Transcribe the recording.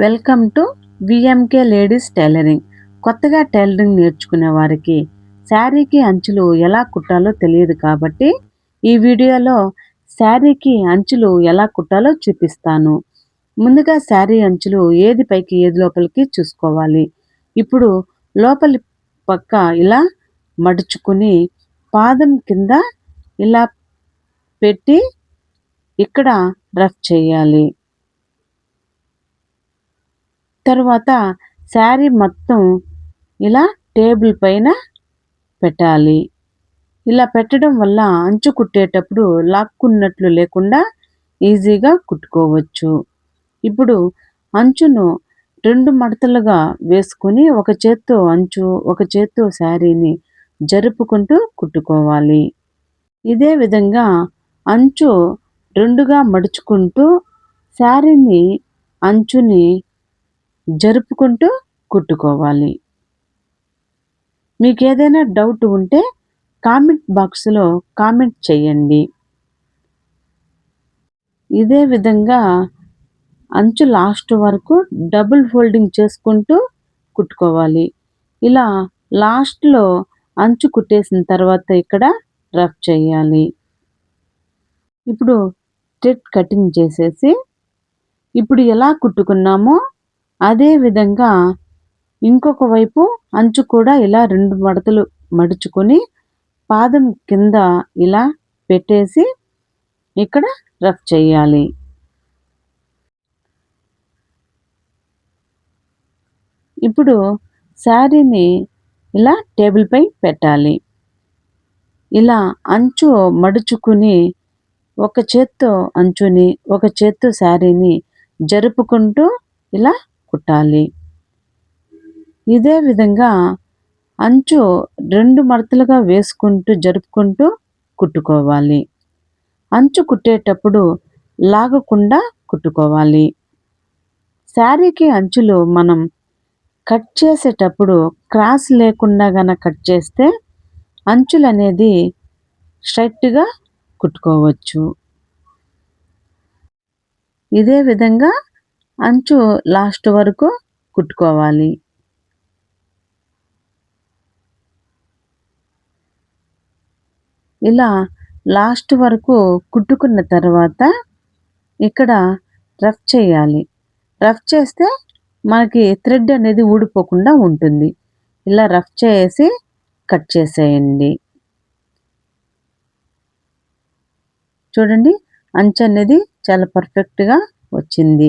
Welcome to VMK ladies tailoring కొత్తగా tailoring నేర్చుకునే వారికి శారీకి అంచులు ఎలా కుట్టాలో తెలియదు కాబట్టి ఈ వీడియోలో శారీకి అంచులు ఎలా కుట్టాలో చూపిస్తాను. ముందుగా శారీ అంచులు ఏది పైకి ఏది లోపలికి చూసుకోవాలి. ఇప్పుడు లోపలి పక్క ఇలా మడుచుకుని పాదం కింద ఇలా పెట్టి ఇక్కడ రఫ్ చేయాలి. తర్వాత శారీ మొత్తం ఇలా టేబుల్ పైన పెట్టాలి. ఇలా పెట్టడం వల్ల అంచు కుట్టేటప్పుడు లాక్కున్నట్లు లేకుండా ఈజీగా కుట్టుకోవచ్చు. ఇప్పుడు అంచును రెండు మడతలుగా వేసుకొని ఒక చేత్తో అంచు ఒక చేత్తో శారీని జరుపుకుంటూ కుట్టుకోవాలి. ఇదే విధంగా అంచు రెండుగా మడుచుకుంటూ శారీని అంచుని జరుపుకుంటూ కుట్టుకోవాలి. మీకు ఏదైనా డౌట్ ఉంటే కామెంట్ బాక్స్లో కామెంట్ చేయండి. ఇదే విధంగా అంచు లాస్ట్ వరకు డబుల్ ఫోల్డింగ్ చేసుకుంటూ కుట్టుకోవాలి. ఇలా లాస్ట్లో అంచు కుట్టేసిన తర్వాత ఇక్కడ రఫ్ చేయాలి. ఇప్పుడు స్ట్రెట్ కటింగ్ చేసేసి ఇప్పుడు ఎలా కుట్టుకున్నామో అదేవిధంగా ఇంకొక వైపు అంచు కూడా ఇలా రెండు మడతలు మడుచుకొని పాదం కింద ఇలా పెట్టేసి ఇక్కడ రఫ్ చేయాలి. ఇప్పుడు శారీని ఇలా టేబుల్పై పెట్టాలి. ఇలా అంచు మడుచుకుని ఒక చేత్తో అంచుని ఒక చేత్తో శారీని జరుపుకుంటూ ఇలా కుట్టాలి. ఇదే విధంగా అంచు రెండు మడతలుగా వేసుకుంటూ జరుపుకుంటూ కుట్టుకోవాలి. అంచు కుట్టేటప్పుడు లాగకుండా కుట్టుకోవాలి. శారీకి అంచులు మనం కట్ చేసేటప్పుడు క్రాస్ లేకుండా గన కట్ చేస్తే అంచులు అనేది స్ట్రైట్గా కుట్టుకోవచ్చు. ఇదే విధంగా అంచు లాస్ట్ వరకు కుట్టుకోవాలి. ఇలా లాస్ట్ వరకు కుట్టుకున్న తర్వాత ఇక్కడ రఫ్ చేయాలి. రఫ్ చేస్తే మనకి థ్రెడ్ అనేది ఊడిపోకుండా ఉంటుంది. ఇలా రఫ్ చేసి కట్ చేసేయండి. చూడండి అంచు అనేది చాలా పర్ఫెక్ట్గా వచ్చింది.